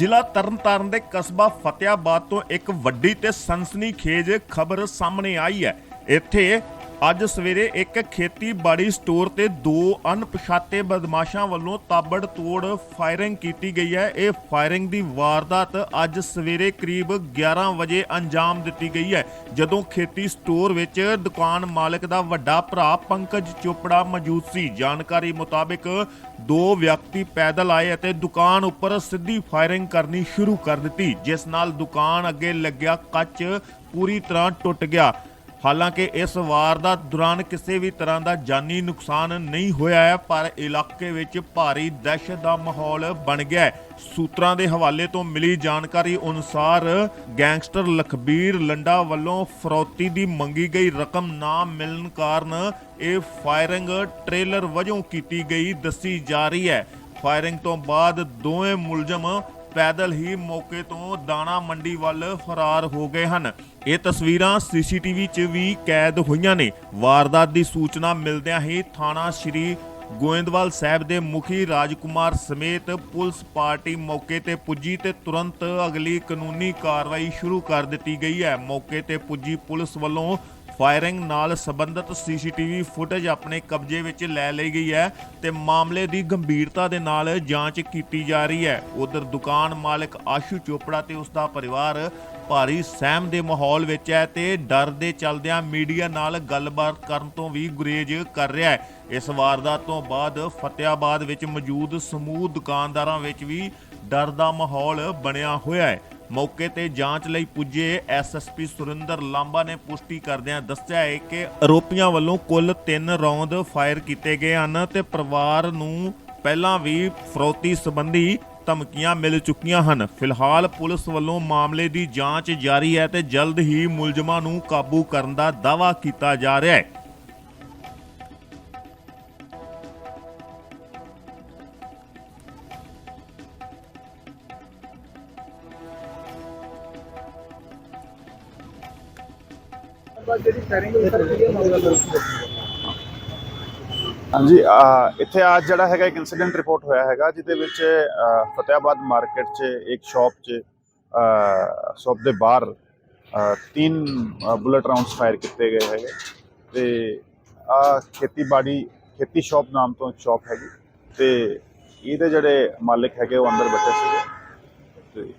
ਜ਼ਿਲ੍ਹਾ ਤਰਨਤਾਰਨ ਦੇ ਕਸਬਾ ਫਤਿਆਬਾਦ ਤੋਂ ਇੱਕ ਵੱਡੀ ਤੇ ਸਨਸਨੀਖੇਜ ਖਬਰ ਸਾਹਮਣੇ ਆਈ ਹੈ। ਇੱਥੇ ਅੱਜ ਸਵੇਰੇ ਇੱਕ ਖੇਤੀਬਾੜੀ ਸਟੋਰ ਤੇ ਦੋ ਅਣਪਛਾਤੇ ਬਦਮਾਸ਼ਾਂ ਵੱਲੋਂ ਤਾਬੜਤੋੜ ਫਾਇਰਿੰਗ ਕੀਤੀ ਗਈ ਹੈ। ਇਹ ਫਾਇਰਿੰਗ ਦੀ ਵਾਰਦਾਤ ਅੱਜ ਸਵੇਰੇ ਕਰੀਬ 11 ਵਜੇ ਅੰਜਾਮ ਦਿੱਤੀ ਗਈ ਹੈ। ਜਦੋਂ ਖੇਤੀ ਸਟੋਰ ਵਿੱਚ ਦੁਕਾਨ ਮਾਲਕ ਦਾ ਵੱਡਾ ਭਰਾ ਪੰਕਜ ਚੋਪੜਾ ਮੌਜੂਦ ਸੀ, ਜਾਣਕਾਰੀ ਮੁਤਾਬਕ ਦੋ ਵਿਅਕਤੀ ਪੈਦਲ ਆਏ ਅਤੇ ਦੁਕਾਨ ਉੱਪਰ ਸਿੱਧੀ ਫਾਇਰਿੰਗ ਕਰਨੀ ਸ਼ੁਰੂ ਕਰ ਦਿੱਤੀ, ਜਿਸ ਨਾਲ ਦੁਕਾਨ ਅੱਗੇ ਲੱਗਿਆ ਕੱਚ ਪੂਰੀ ਤਰ੍ਹਾਂ ਟੁੱਟ ਗਿਆ। ਹਾਲਾਂਕਿ ਇਸ ਵਾਰਦਾਤ ਦੌਰਾਨ ਕਿਸੇ ਵੀ ਤਰ੍ਹਾਂ ਦਾ ਜਾਨੀ ਨੁਕਸਾਨ ਨਹੀਂ ਹੋਇਆ ਹੈ, ਪਰ ਇਲਾਕੇ ਵਿੱਚ ਭਾਰੀ ਦਹਿਸ਼ਤ ਦਾ ਮਾਹੌਲ ਬਣ ਗਿਆ ਹੈ। ਸੂਤਰਾਂ ਦੇ ਹਵਾਲੇ ਤੋਂ ਮਿਲੀ ਜਾਣਕਾਰੀ ਅਨੁਸਾਰ ਗੈਂਗਸਟਰ ਲਖਬੀਰ ਲੰਡਾ ਵੱਲੋਂ ਫਰੌਤੀ ਦੀ ਮੰਗੀ ਗਈ ਰਕਮ ਨਾ ਮਿਲਣ ਕਾਰਨ ਇਹ ਫਾਇਰਿੰਗ ਟ੍ਰੇਲਰ ਵਜੋਂ ਕੀਤੀ ਗਈ ਦੱਸੀ ਜਾ ਰਹੀ ਹੈ। ਫਾਇਰਿੰਗ ਤੋਂ ਬਾਅਦ ਦੋਵੇਂ ਮੁਲਜ਼ਮ ਪੈਦਲ ਹੀ ਮੌਕੇ ਤੋਂ ਦਾਣਾ ਮੰਡੀ ਵੱਲ ਫਰਾਰ ਹੋ ਗਏ ਹਨ। ਇਹ ਤਸਵੀਰਾਂ ਸੀਸੀਟੀਵੀ 'ਚ ਵੀ ਕੈਦ ਹੋਈਆਂ ਨੇ। ਵਾਰਦਾਤ ਦੀ ਸੂਚਨਾ ਮਿਲਦਿਆਂ ਹੀ ਥਾਣਾ ਸ਼੍ਰੀ ਗੋਇੰਦਵਾਲ ਸਾਹਿਬ ਦੇ ਮੁਖੀ ਰਾਜਕੁਮਾਰ ਸਮੇਤ ਪੁਲਿਸ ਪਾਰਟੀ ਮੌਕੇ ਤੇ ਪੁੱਜੀ ਤੇ ਤੁਰੰਤ ਅਗਲੀ ਕਾਨੂੰਨੀ ਕਾਰਵਾਈ ਸ਼ੁਰੂ ਕਰ ਦਿੱਤੀ ਗਈ ਹੈ। ਮੌਕੇ ਤੇ ਪੁੱਜੀ ਪੁਲਿਸ ਵੱਲੋਂ ਫਾਇਰਿੰਗ ਨਾਲ ਸੰਬੰਧਿਤ ਸੀਸੀਟੀਵੀ ਫੁਟੇਜ ਆਪਣੇ ਕਬਜ਼ੇ ਵਿੱਚ ਲੈ ਲਈ ਗਈ ਹੈ ਤੇ ਮਾਮਲੇ ਦੀ ਗੰਭੀਰਤਾ ਦੇ ਨਾਲ ਜਾਂਚ ਕੀਤੀ ਜਾ ਰਹੀ ਹੈ। ਉਧਰ ਦੁਕਾਨ ਮਾਲਕ ਆਸ਼ੂ ਚੋਪੜਾ ਤੇ ਉਸ ਦਾ ਪਰਿਵਾਰ ਭਾਰੀ ਸਹਿਮ ਦੇ ਮਾਹੌਲ ਵਿੱਚ ਹੈ ਤੇ ਡਰ ਦੇ ਚਲਦਿਆਂ ਮੀਡੀਆ ਨਾਲ ਗੱਲਬਾਤ ਕਰਨ ਤੋਂ ਵੀ ਗੁਰੇਜ਼ ਕਰ ਰਿਹਾ ਹੈ। ਇਸ ਵਾਰਦਾਤ ਤੋਂ ਬਾਅਦ ਫਤਿਆਬਾਦ ਵਿੱਚ ਮੌਜੂਦ ਸਮੂਹ ਦੁਕਾਨਦਾਰਾਂ ਵਿੱਚ ਵੀ ਡਰ ਦਾ ਮਾਹੌਲ ਬਣਿਆ ਹੋਇਆ ਹੈ। ਮੌਕੇ ਤੇ ਜਾਂਚ ਲਈ ਪੁੱਜੇ ਐਸਐਸਪੀ ਸੁਰਿੰਦਰ ਲਾਂਬਾ ਨੇ ਪੁਸ਼ਟੀ ਕਰਦਿਆਂ ਦੱਸਿਆ ਹੈ ਕਿ ਆਰੋਪੀਆਂ ਵੱਲੋਂ ਕੁੱਲ 3 ਰੌਂਦ ਫਾਇਰ ਕੀਤੇ ਗਏ ਹਨ ਤੇ ਪਰਿਵਾਰ ਨੂੰ ਪਹਿਲਾਂ ਵੀ ਫਰੋਤੀ ਸੰਬੰਧੀ ਧਮਕੀਆਂ ਮਿਲ ਚੁੱਕੀਆਂ ਹਨ। ਫਿਲਹਾਲ ਪੁਲਿਸ ਵੱਲੋਂ ਮਾਮਲੇ ਦੀ ਜਾਂਚ ਜਾਰੀ ਹੈ ਤੇ ਜਲਦ ਹੀ ਮੁਲਜ਼ਮਾਂ ਨੂੰ ਕਾਬੂ ਕਰਨ ਦਾ ਦਾਅਵਾ ਕੀਤਾ ਜਾ ਰਿਹਾ ਹੈ। ਹਾਂਜੀ ਇੱਥੇ ਅੱਜ ਜਿਹੜਾ ਹੈਗਾ ਇੱਕ ਇਨਸੀਡੈਂਟ ਰਿਪੋਰਟ ਹੋਇਆ ਹੈਗਾ ਜਿਹਦੇ ਵਿੱਚ ਅਹ, ਫਤਿਆਬਾਦ ਮਾਰਕੀਟ 'ਚ ਇੱਕ ਸ਼ਾਪ 'ਚ ਸ਼ਾਪ ਦੇ ਬਾਹਰ ਤਿੰਨ ਬੁਲਟ ਰਾਉਂਡਸ ਫਾਇਰ ਕੀਤੇ ਗਏ ਹੈਗੇ ਤੇ ਆ ਖੇਤੀਬਾੜੀ ਖੇਤੀ ਸ਼ਾਪ ਨਾਮ ਤੋਂ ਇੱਕ ਸ਼ਾਪ ਹੈਗੀ ਤੇ ਇਹਦੇ ਜਿਹੜੇ ਮਾਲਕ ਹੈਗੇ ਉਹ ਅੰਦਰ ਬੈਠੇ ਸੀਗੇ ਤੇ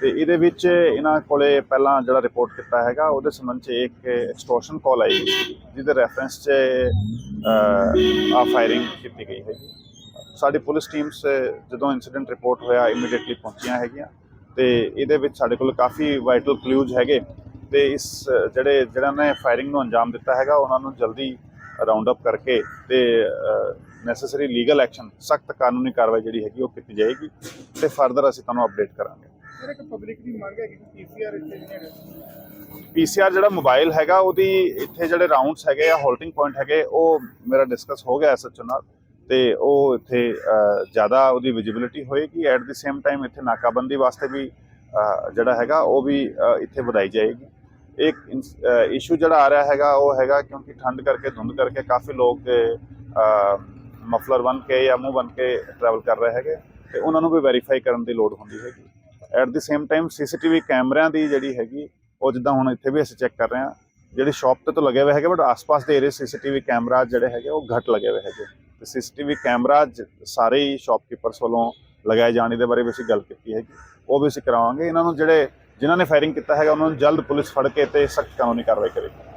ਤੇ ਇਹਦੇ ਵਿੱਚ ਇਹਨਾਂ ਕੋਲੇ ਪਹਿਲਾਂ ਜਿਹੜਾ ਰਿਪੋਰਟ ਕੀਤਾ ਹੈਗਾ, ਉਹਦੇ ਸੰਬੰਧ 'ਚ ਇੱਕ ਐਕਸਟੋਰਸ਼ਨ ਕਾਲ ਆਈ ਜਿਹਦੇ ਰੈਫਰੈਂਸ 'ਚ ਆ ਫਾਇਰਿੰਗ ਕੀਤੀ ਗਈ ਹੈਗੀ। ਸਾਡੀ ਪੁਲਿਸ ਟੀਮਸ ਜਦੋਂ ਇਨਸੀਡੈਂਟ ਰਿਪੋਰਟ ਹੋਇਆ ਇਮੀਡੀਏਟਲੀ ਪਹੁੰਚੀਆਂ ਹੈਗੀਆਂ ਤੇ ਇਹਦੇ ਵਿੱਚ ਸਾਡੇ ਕੋਲ ਕਾਫੀ ਵਾਈਟਲ ਕਲੂਜ਼ ਹੈਗੇ ਤੇ ਇਸ, ਜਿਹੜੇ, ਜਿਹੜਾ ਨੇ ਫਾਇਰਿੰਗ ਨੂੰ ਅੰਜਾਮ ਦਿੱਤਾ ਹੈਗਾ, ਉਹਨਾਂ ਨੂੰ ਜਲਦੀ ਰਾਉਂਡ ਅਪ ਕਰਕੇ ਤੇ ਨੈਸੈਸਰੀ ਲੀਗਲ ਐਕਸ਼ਨ ਸਖਤ ਕਾਨੂੰਨੀ ਕਾਰਵਾਈ ਜਿਹੜੀ ਹੈਗੀ, ਉਹ ਕੀਤੀ ਜਾਏਗੀ ਤੇ ਫਰਦਰ ਅਸੀਂ ਤੁਹਾਨੂੰ ਅਪਡੇਟ ਕਰਾਂਗੇ। ਸਰ, ਇੱਕ ਪਬਲਿਕ ਦੀ ਮੰਗ ਹੈ ਕਿ ਪੀਸੀਆਰ ਇੱਥੇ ਨਹੀਂ ਹੈਗਾ। ਪੀਸੀਆਰ ਜਿਹੜਾ ਮੋਬਾਈਲ ਹੈਗਾ, ਉਹਦੀ ਇੱਥੇ ਜਿਹੜੇ ਰਾਉਂਡਸ ਹੈਗੇ ਆ ਹੋਲਡਿੰਗ ਪੁਆਇੰਟ ਹੈਗੇ, ਉਹ ਮੇਰਾ ਡਿਸਕਸ ਹੋ ਗਿਆ ਐਸਐਚਓ ਨਾਲ। ਤੇ ਉਹ ਇੱਥੇ ਜ਼ਿਆਦਾ ਉਹਦੀ ਵਿਜ਼ਿਬਿਲਿਟੀ ਹੋਏਗੀ। ਐਟ ਦੀ ਸੇਮ ਟਾਈਮ ਇੱਥੇ ਨਾਕਾਬੰਦੀ ਵਾਸਤੇ ਵੀ ਜਿਹੜਾ ਹੈਗਾ, ਉਹ ਵੀ ਇੱਥੇ ਵਧਾਈ ਜਾਏਗੀ। ਇੱਕ ਇਸ਼ੂ ਜਿਹੜਾ ਆ ਰਿਹਾ ਹੈਗਾ, ਉਹ ਹੈਗਾ ਕਿਉਂਕਿ ਠੰਡ ਕਰਕੇ, ਧੁੰਦ ਕਰਕੇ ਕਾਫੀ ਲੋਕ ਮਫਲਰ ਬਣ ਕੇ ਜਾਂ ਮੂੰਹ ਬਣ ਕੇ ਟਰੈਵਲ ਕਰ ਰਹੇ ਹੈਗੇ। ਤੇ ਉਹਨਾਂ ਨੂੰ ਵੀ ਵੈਰੀਫਾਈ ਕਰਨ ਦੀ ਲੋੜ ਹੁੰਦੀ ਹੈਗੀ। At the same time CCTV ਕੈਮਰਿਆਂ ਦੀ ਜਿਹੜੀ ਹੈਗੀ, ਉਹ ਜਿੱਦਾਂ ਹੁਣ ਇੱਥੇ ਵੀ ਅਸੀਂ ਚੈੱਕ ਕਰ ਰਹੇ ਹਾਂ, ਜਿਹੜੇ ਸ਼ਾਪ ਤੇ ਤਾਂ ਲੱਗੇ ਹੋਏ ਹੈਗੇ ਬਟ ਆਸ-ਪਾਸ ਦੇ ਏਰੀਆ ਸੀਸੀਟੀਵੀ ਕੈਮਰਾ ਜਿਹੜੇ ਹੈਗੇ, ਉਹ ਘੱਟ ਲੱਗੇ ਹੋਏ ਹੈਗੇ। ਤੇ ਸੀਸੀਟੀਵੀ ਕੈਮਰਾ ਸਾਰੇ ਹੀ ਸ਼ਾਪਕੀਪਰਸ ਵੱਲੋਂ ਲਗਾਏ ਜਾਣ ਦੇ ਬਾਰੇ ਵੀ ਅਸੀਂ ਗੱਲ ਕੀਤੀ ਹੈਗੀ। ਉਹ ਵੀ ਅਸੀਂ ਕਰਾਵਾਂਗੇ। ਇਹਨਾਂ ਨੂੰ ਜਿਹੜੇ, ਜਿਨ੍ਹਾਂ ਨੇ ਫਾਇਰਿੰਗ ਕੀਤਾ ਹੈਗਾ, ਉਹਨਾਂ ਨੂੰ ਜਲਦ ਪੁਲਿਸ ਫੜ ਕੇ ਤੇ ਸਖਤ ਕਾਨੂੰਨੀ ਕਾਰਵਾਈ ਕਰੇਗੀ।